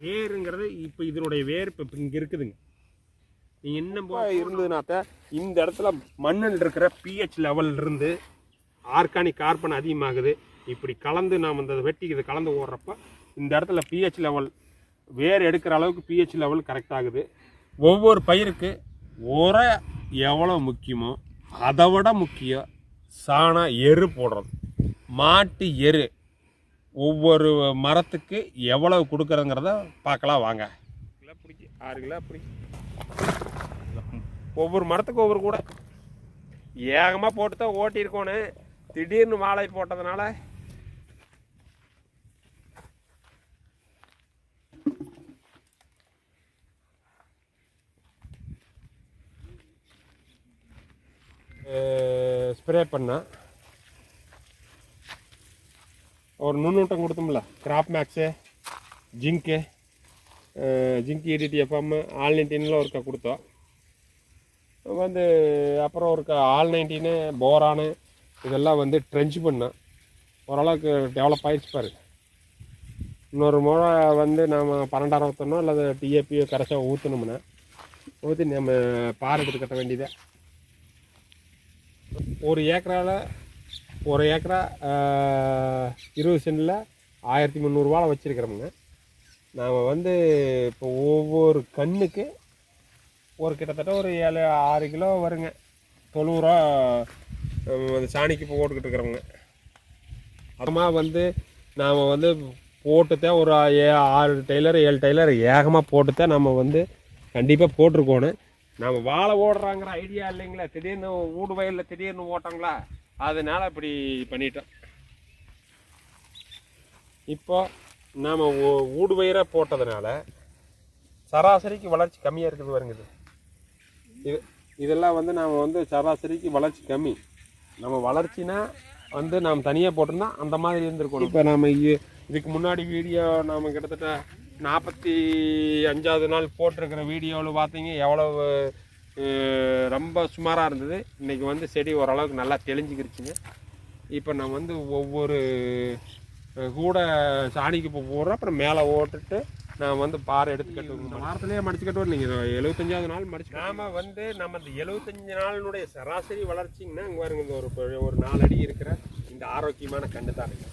வேருங்கிறது இப்போ இதனுடைய வேர் இப்போ இங்கே இருக்குதுங்க. நீங்கள் இன்னும் போ- இருந்ததுனாத்த இந்த இடத்துல மண்ணில் இருக்கிற பிஹெச் லெவல் இருந்து ஆர்கானிக் கார்பன் அதிகமாகுது. இப்படி கலந்து நாம் இந்த வெட்டி இதை கலந்து ஓடுறப்ப இந்த இடத்துல பிஹெச் லெவல் வேர் எடுக்கிற அளவுக்கு பிஹெச் லெவல் கரெக்ட் ஆகுது. ஒவ்வொரு பயிருக்கு உரை எவ்வளோ முக்கியமோ அதை விட முக்கியம் சாணம் எரு போடுறது. மாட்டு எரு. ஒவ்வொரு மரத்துக்கு எவ்வளவு கொடுக்குறங்கிறத பார்க்கலாம் வாங்க. கிலோ பிடிச்சி ஆறு கிலோ பிடிச்சி. ஒவ்வொரு மரத்துக்கு ஒவ்வொரு கூட. ஏகமாக போட்டு தான் ஓட்டியிருக்கோன்னு திடீர்னு வாழை போட்டதுனால. ஸ்ப்ரே பண்ணேன் ஒரு நுண்ணூட்டம் கொடுத்தோம்ல. கிராப் மேக்ஸு ஜிங்க்கு ஜிங்க் இடிடி எஃப்எம் ஆல் நைன்டீனில் ஒருக்கா கொடுத்தோம். வந்து அப்புறம் ஒருக்கா ஆல் நைன்டீனு போரானு இதெல்லாம் வந்து ட்ரெஞ்ச் பண்ணேன் ஓரளவுக்கு டெவலப் ஆகிடுச்சு பாரு. இன்னொரு முறை வந்து நம்ம பன்னெண்டாயிரம் ஊற்றணும் அல்லது டிஏபியோ கரைச்சா ஊற்றணும்னா ஊற்றி நம்ம பார் எடுத்து கட்ட வேண்டியதே. ஒரு ஏக்கரால் ஒரு ஏக்கரா இருபது சென்டில் ஆயிரத்தி முந்நூறுரூவாவில் வச்சுருக்கிறோமுங்க. நாம் வந்து இப்போ ஒவ்வொரு கண்ணுக்கு ஒரு கிட்டத்தட்ட ஒரு ஏழு ஆறு கிலோ வருங்க. தொண்ணூறுரூவா அந்த சாணிக்கு இப்போ போட்டுக்கிட்டு இருக்கிறோங்க அப்புறமா வந்து நாம் வந்து போட்டுத்தான் ஒரு ஏ ஆறு டெய்லர் ஏழு டெய்லர் ஏகமாக போட்டுத்தான் நம்ம வந்து கண்டிப்பாக போட்டிருக்கோணும் நம்ம வாழை ஓடுறாங்கிற ஐடியா இல்லைங்களா. திடீர்னு ஊடு வயலில் திடீர்னு ஓட்டங்களா? அதனால இப்படி பண்ணிட்டோம். இப்போ நாம் ஊடு வயிறாக போட்டதுனால சராசரிக்கு வளர்ச்சி கம்மியாக இருக்குது பாருங்க இது. இது இதெல்லாம் வந்து நாம் வந்து சராசரிக்கு வளர்ச்சி கம்மி. நம்ம வளர்ச்சினா வந்து நாம் தனியாக போட்டிருந்தா அந்த மாதிரி இருந்திருக்கணும் இப்போ நாம் இதுக்கு முன்னாடி வீடியோ நாம் கிட்டத்தட்ட நாற்பத்தி அஞ்சாவது நாள் போட்டிருக்கிற வீடியோவில் பார்த்தீங்க எவ்வளவு ரொம்ப சுமாராக இருந்தது. இன்றைக்கி வந்து செடி ஓரளவுக்கு நல்லா தெளிஞ்சுக்கிருச்சுங்க. இப்போ நான் வந்து ஒவ்வொரு கூட சாணிக்கு இப்போ போடுறோம். அப்புறம் மேலே ஓட்டுட்டு நான் வந்து பாறை எடுத்து கட்டுவோம் வாரத்திலேயே மடிச்சு கட்டுவோம் நீங்கள் எழுபத்தஞ்சாவது நாள் மடிச்சு நாம வந்து நம்ம இந்த எழுபத்தஞ்சு நாளினுடைய சராசரி வளர்ச்சிங்கன்னா இங்கே பாருங்க இந்த ஒரு ஒரு நாலு அடி இருக்கிற இந்த ஆரோக்கியமான கண்டு தானுங்க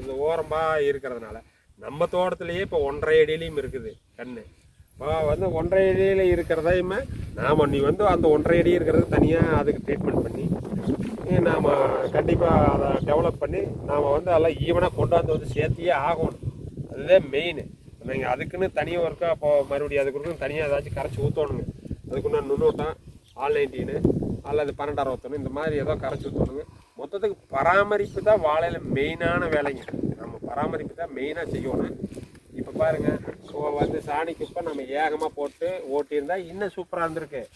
இந்த ஓரமாக இருக்கிறதுனால நம்ம தோட்டத்திலேயே இப்போ ஒன்றரை அடியிலையும் இருக்குது கண்ணு இப்போ வந்து ஒன்றரை அடியில் இருக்கிறதையுமே நாம் நீ வந்து அந்த ஒன்றரை அடி இருக்கிறது தனியாக அதுக்கு ட்ரீட்மெண்ட் பண்ணி நாம் கண்டிப்பாக அதை டெவலப் பண்ணி நாம் வந்து அதெல்லாம் ஈவனாக கொண்டாந்து வந்து சேர்த்தியே ஆகணும். அதுதான் மெயின் நீங்கள் அதுக்குன்னு தனியாக ஒர்க்காக இப்போ மறுபடியும் அதுக்கு தனியாக ஏதாச்சும் கரைச்சி ஊற்றணுங்க அதுக்குன்னு நுண்ணூட்டம் ஆல் நைன்டீனு அல்லது பன்னெண்டாயிரம் ஊற்றணும் இந்த மாதிரி ஏதோ கரைச்சி ஊற்றணுங்க மொத்தத்துக்கு பராமரிப்பு தான் வாழையில் மெயினான வேலைங்க. நம்ம பராமரிப்பு தான் மெயினாக செய்யணும். இப்போ பாருங்க. இப்போ வந்து சாணிக்கு இப்போ நம்ம ஏகமாக போட்டு ஓட்டியிருந்தா இன்னும் சூப்பராக இருந்திருக்கு.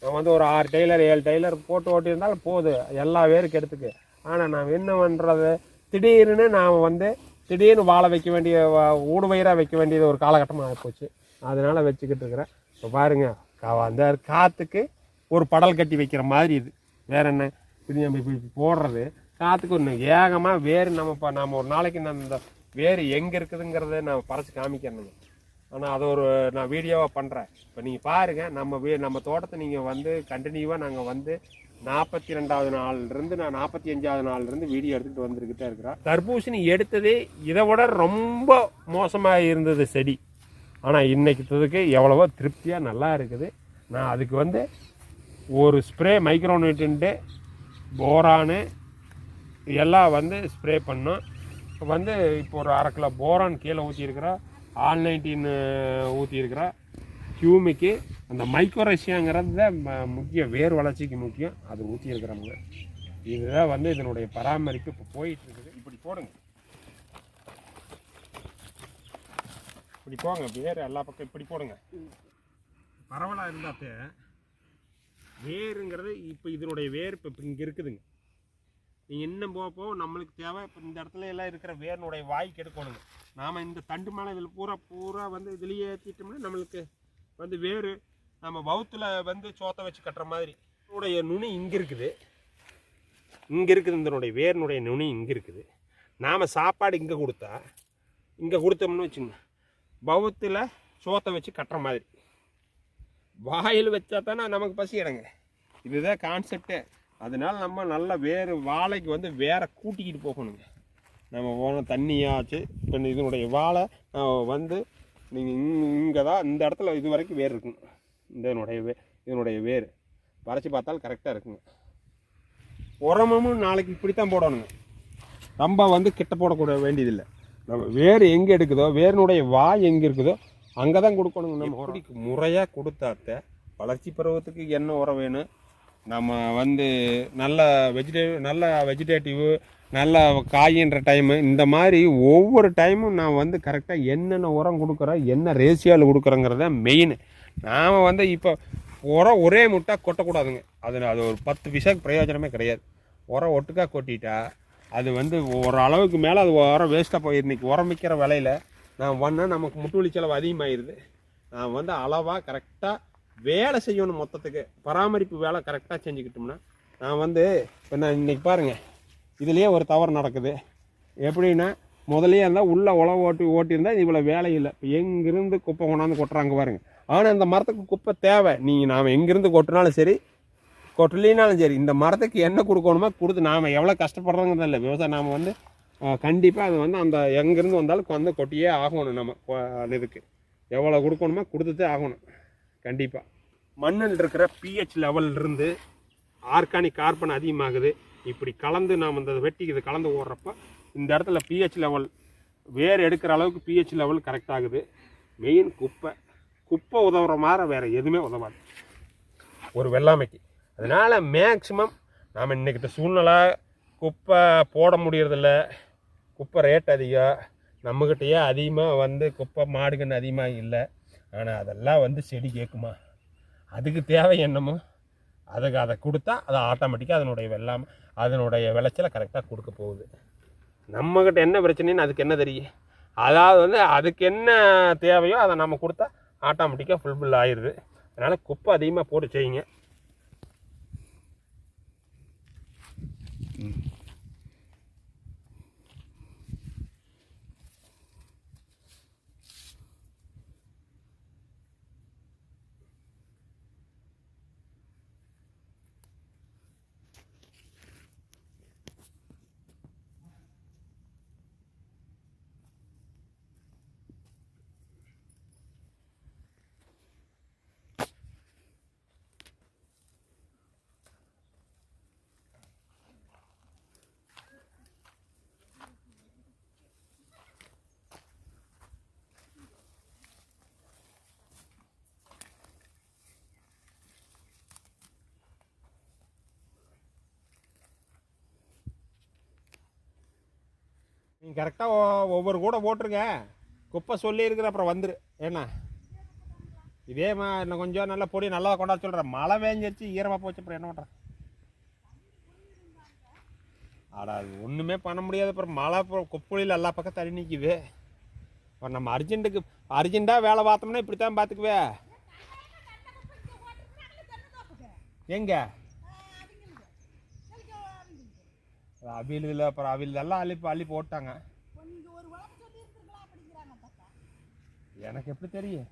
நம்ம வந்து ஒரு ஆறு டெய்லர் ஏழு டெய்லர் போட்டு ஓட்டியிருந்தாலும் போதும் எல்லா வேருக்கு எடுத்துக்கு. ஆனால் நாம் என்ன பண்ணுறது திடீர்னு நாம் வந்து திடீர்னு வாழை வைக்க வேண்டிய வ- ஊடு வயிறாக வைக்க வேண்டியது ஒரு காலகட்டமாக ஆகிப்போச்சு அதனால வச்சுக்கிட்டு இருக்கிறேன். இப்போ பாருங்க கா- அந்த காற்றுக்கு ஒரு படல் கட்டி வைக்கிற மாதிரி இது. வேற என்ன? இப்படி நம்ம இப்படி இப்படி போடுறது. காற்றுக்கு ஒன்று ஏகமாக வேறு நம்ம இப்போ நம்ம ஒரு நாளைக்கு நம்ம இந்த வேறு எங்கே இருக்குதுங்கிறத நான் பறச்சு காமிக்கிறேனுங்க. ஆனால் அதை ஒரு நான் வீடியோவாக பண்ணுறேன் இப்போ நீங்கள் பாருங்கள் நம்ம வீ நம்ம தோட்டத்தை நீங்கள் வந்து கண்டினியூவாக நாங்கள் வந்து நாற்பத்தி ரெண்டாவது நாள்லேருந்து நான் நாற்பத்தி அஞ்சாவது நாள்லேருந்து வீடியோ எடுத்துகிட்டு வந்துருக்கிட்டே இருக்கிறோம். தர்பூசணி எடுத்ததே இதை விட ரொம்ப மோசமாக இருந்தது செடி. ஆனால் இன்னைக்குறதுக்கு எவ்வளவோ திருப்தியாக நல்லா இருக்குது. நான் அதுக்கு வந்து ஒரு ஸ்ப்ரே மைக்ரோநியூட்ரண்ட்டு போரானு எல்லாம் வந்து ஸ்ப்ரே பண்ணோம். வந்து இப்போ ஒரு அரை கிலோ போரான் கீழே ஊற்றிருக்கிறோம் ஆல் நைன்டீன் ஊற்றிருக்கிறோம் ஹியூமிக்கு அந்த மைக்ரோரேஷியாங்கிறது ம- முக்கிய வேர் வளர்ச்சிக்கு முக்கியம். அது ஊற்றியிருக்கிறவங்க இதுதான் வந்து இதனுடைய பராமரிப்பு. இப்போ போயிட்டு இருக்குது இப்படி போடுங்க. இப்படி போங்க. வேர் எல்லா பக்கம் இப்படி போடுங்க. பரவலாக இருந்தாத்தே வேருங்கிறது இப்போ இதனுடைய வேர் இப்போ இங்கே இருக்குதுங்க. நீங்கள் இன்னும் போக போக நம்மளுக்கு தேவை. இப்போ இந்த இடத்துல எல்லாம் இருக்கிற வேரினுடைய வாய்க்கு எடுக்கணுங்க நாம் இந்த தண்டு மேலே இதில் பூரா பூரா வந்து இதுலேயே ஏற்றிட்டோம்னா நம்மளுக்கு வந்து வேறு நம்ம வவுத்தில் வந்து சோத்தை வச்சு கட்டுற மாதிரி. இதனுடைய நுனி இங்கே இருக்குது. இங்கே இருக்குது இதனுடைய வேரினுடைய நுனி இங்கே இருக்குது. நாம் சாப்பாடு இங்கே கொடுத்தா இங்கே கொடுத்தோம்னு வச்சுங்க பௌத்தில் சோத்தை வச்சு கட்டுற மாதிரி. வாயில் வச்சா தானே நமக்கு பசி இடங்க இதுதான் கான்செப்டே அதனால் நம்ம நல்ல வேறு வாழைக்கு வந்து வேற கூட்டிக்கிட்டு போகணுங்க. நம்ம போன தண்ணியாச்சு இப்போ இதனுடைய வாழை வந்து நீங்கள் இங்கே தான் இந்த இடத்துல இது வரைக்கும் வேர் இருக்குங்க. இதனுடைய வே இதனுடைய வேர். வரைச்சி பார்த்தாலும் கரெக்டாக இருக்குங்க. உரமும் நாளைக்கு இப்படி தான் போடணுங்க. ரொம்ப வந்து கிட்ட போடக்கூட வேண்டியதில்லை. நம்ம வேர் எங்கே எடுக்குதோ வேரினுடைய வாய் எங்கே இருக்குதோ அங்கே தான் கொடுக்கணுங்க நம்ம முறையாக கொடுத்தாத்த வளர்ச்சி பருவத்துக்கு என்ன உரம் வேணும்? நம்ம வந்து நல்ல வெஜிடே நல்ல வெஜிடேட்டிவு நல்ல காயின்ற டைமு இந்த மாதிரி ஒவ்வொரு டைமும் நான் வந்து கரெக்டாக என்னென்ன உரம் கொடுக்குறேன் என்ன ரேஷியோவில் கொடுக்குறேங்கிறத மெயின் நாம் வந்து இப்போ உரம் ஒரே முட்டாக கொட்டக்கூடாதுங்க. அது அது ஒரு பத்து பைசாக்கு பிரயோஜனமே கிடையாது. உரம் ஒட்டுக்கா கொட்டிட்டா அது வந்து ஒரு அளவுக்கு மேலே அது உரம் வேஸ்ட்டாக போய் இன்னைக்கு உரம் விற்கிற விலையில நான் ஒன்றா நமக்கு முட்டுவலி செலவு அதிகமாகிடுது நான் வந்து அளவாக கரெக்டாக வேலை செய்யணும் மொத்தத்துக்கு. பராமரிப்பு வேலை கரெக்டாக செஞ்சுக்கிட்டோம்னா நான் வந்து இப்போ நான் இன்னைக்கு பாருங்கள் இதுலேயே ஒரு தவறு நடக்குது. எப்படின்னா முதலே இருந்தால் உள்ளே உழவு ஓட்டி ஓட்டியிருந்தால் இவ்வளோ வேலை இல்லை. இப்போ எங்கேருந்து குப்பை கொண்டாந்து கொட்டுறாங்க பாருங்கள் ஆனால் இந்த மரத்துக்கு குப்பை தேவை. நீங்கள் நாம் எங்கேருந்து கொட்டினாலும் சரி கொட்டலினாலும் சரி இந்த மரத்துக்கு என்ன கொடுக்கணுமோ கொடுத்து நாம் எவ்வளோ கஷ்டப்படுறோங்கிறது இல்லை. விவசாயம் நாம் வந்து கண்டிப்பாக அது வந்து அந்த எங்கேருந்து வந்தாலும் வந்து கொட்டியே ஆகணும் நம்ம இதுக்கு. எவ்வளோ கொடுக்கணுமோ கொடுத்துட்டே ஆகணும். கண்டிப்பாக மண்ணில் இருக்கிற பிஹெச் இருந்து ஆர்கானிக் கார்பன் அதிகமாகுது. இப்படி கலந்து நாம் இந்த வெட்டி இதை கலந்து ஓடுறப்ப இந்த இடத்துல பிஹெச் லெவல் வேர் எடுக்கிற அளவுக்கு பிஹெச் லெவல் கரெக்ட் ஆகுது. மெயின் குப்பை. குப்பை உதவுற மாதிரி வேறு எதுவுமே உதவாது. ஒரு வெள்ளாமைக்கு. அதனால் மேக்சிமம் நாம் இன்றைக்கிட்ட சூழ்நிலை குப்பை போட முடியறதில்ல. குப்பை ரேட் அதிகம். நம்மக்கிட்டயே அதிகமாக வந்து குப்பை மாடுகன்னு அதிகமாக இல்லை. ஆனால் அதெல்லாம் வந்து செடி கேட்குமா அதுக்கு தேவை என்னமோ? அதுக்கு அதை கொடுத்தா அது ஆட்டோமேட்டிக்காக அதனுடைய வெள்ளாமை அதனுடைய விளைச்சலை கரெக்டாக கொடுக்க போகுது. நம்மக்கிட்ட என்ன பிரச்சனைன்னு அதுக்கு என்ன தெரியும்? அதாவது வந்து அதுக்கு என்ன தேவையோ அதை நம்ம கொடுத்தா ஆட்டோமேட்டிக்காக ஃபுல்ஃபில் ஆயிடுது அதனால் குப்பை அதிகமாக போட்டு செய்யுங்க. நீங்கள் கரெக்டாக ஒவ்வொரு கூட போட்டிருங்க குப்பை சொல்லியிருக்கிற அப்புறம் வந்துரு. என்ன இதே மா இன்னும் கொஞ்சம் நல்லா பொடி நல்லா கொண்டாட சொல்கிறேன் மழை வேஞ்சிருச்சு ஈரமாக போச்சு அப்புறம் என்ன பண்ணுறேன் ஆடா அது ஒன்றுமே பண்ண முடியாது. அப்புறம் மழை குப்பையில் எல்லா பக்கம் தண்ணி நிற்கிது இப்போ நம்ம அர்ஜென்ட்டுக்கு அர்ஜென்ட்டாக வேலை பார்த்தோம்னா இப்படி தான் பார்த்துக்குவே எங்கே? அவியல் இதில் அப்புறம் அவியல் எல்லாம் அள்ளி அள்ளி போட்டாங்க. எனக்கு எப்படி தெரியும்?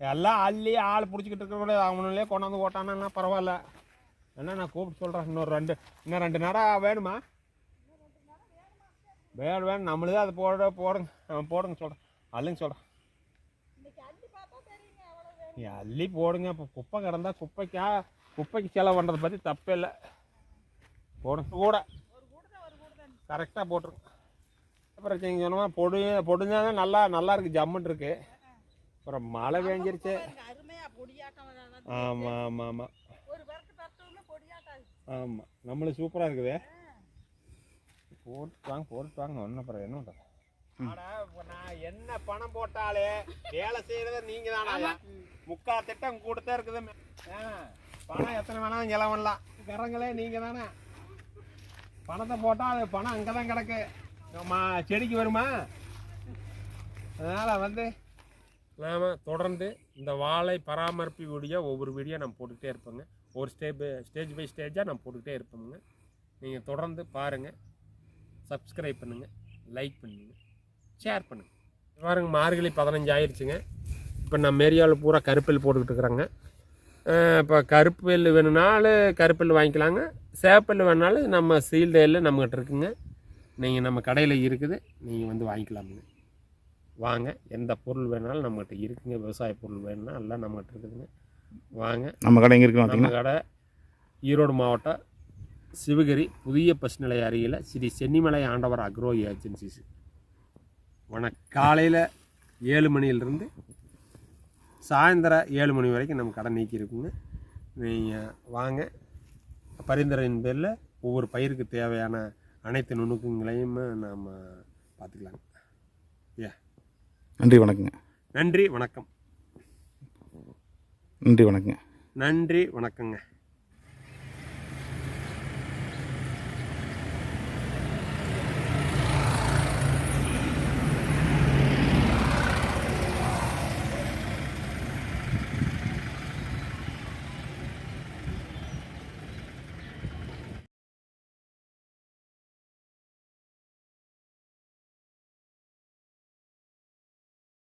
எல்லாம் அள்ளி ஆள் பிடிச்சிக்கிட்டு இருக்க கூட அவனுங்களே கொண்டாந்து ஓட்டானா பரவாயில்ல. என்ன நான் கூப்பிட்டு சொல்கிறேன் இன்னொரு ரெண்டு இன்னும் ரெண்டு நேரம் வேணுமா? வேணும் வேணும். நம்மளுதே அது போட போடுங்க. போடுங்க சொல்கிறேன் அள்ளுங்க சொல்கிறேன் நீ அள்ளி போடுங்க. இப்போ குப்பை கிடந்தா குப்பைக்கா குப்பைக்கு செலவு பண்ணுறதை பற்றி தப்பே இல்லை. போடுங்க. கூட. கரெக்டாக போட்டுருங்க அப்புறம் நீங்கள் சொன்னமா பொடு பொடுஞ்சாதான் நல்லா நல்லா இருக்கு ஜம்முன்னு இருக்கு. அப்புறம் மழை பெஞ்சிருச்சு. ஆமாம் ஆமாம் ஆமாம் ஆமாம் நம்மளுக்கு சூப்பராக இருக்குது. போட்டு வாங்க போட்டு வாங்க ஒன்றும் அப்புறம் என்ன பண்ணுறது நான் என்ன பணம் போட்டாலே வேலை செய்யறத நீங்க தானா முக்கா திட்டம் கூடத்தான் இருக்குது. ஆ, பணம் எத்தனை வேணாலும் பண்ணலாம் கரங்களே நீங்க தானே பணத்தை போட்டால் அது பணம் அங்கே தான் கிடக்கு. நம்ம செடிக்கு வருமா? அதனால் வந்து நாம் தொடர்ந்து இந்த வாழை பராமரிப்பு வீடியோ ஒவ்வொரு வீடியோ நம்ம போட்டுக்கிட்டே இருப்போங்க. ஒரு ஸ்டேப் ஸ்டேஜ் பை ஸ்டேஜாக நம்ம போட்டுக்கிட்டே இருப்போங்க. நீங்கள் தொடர்ந்து பாருங்கள் சப்ஸ்கிரைப் பண்ணுங்கள் லைக் பண்ணுங்கள் ஷேர் பண்ணுங்கள் பாருங்கள் மார்கழி பதினஞ்சு ஆயிடுச்சுங்க இப்போ நம்ம ஏரியாவில் பூரா கருப்பில் போட்டுக்கிட்டு இருக்கிறேங்க. இப்போ கருப்பெல் வேணும்னாலும் கருப்பெல் வாங்கிக்கலாங்க. சேப்பல் வேணுனாலும் நம்ம சீல்டேயில் நம்மகிட்ட இருக்குங்க. நீங்கள் நம்ம கடையில் இருக்குது நீங்கள் வந்து வாங்கிக்கலாமுங்க. வாங்க எந்த பொருள் வேணாலும் நம்மகிட்ட இருக்குங்க. விவசாய பொருள் வேணும்னா எல்லாம் நம்மகிட்ட இருக்குதுங்க. வாங்க. நம்ம கடை எங்கே இருக்குன்னு நம்ம கடை ஈரோடு மாவட்டம் சிவகிரி புதிய பஸ் நிலைய அருகில் ஸ்ரீ சென்னிமலை ஆண்டவர் அக்ரோ ஏஜென்சிஸ் வணக் காலையில் ஏழு மணியிலிருந்து சாயந்தரம் ஏழு மணி வரைக்கும் நம்ம கடை நீக்கி இருக்குங்க நீங்கள் வாங்க. பரிந்துரையின் பேரில் ஒவ்வொரு பயிருக்கு தேவையான அனைத்து நுணுக்கங்களையும் நாம் பார்த்துக்கலாங்க. ஏ. நன்றி வணக்கங்க. நன்றி வணக்கம். நன்றி வணக்கங்க. நன்றி வணக்கங்க.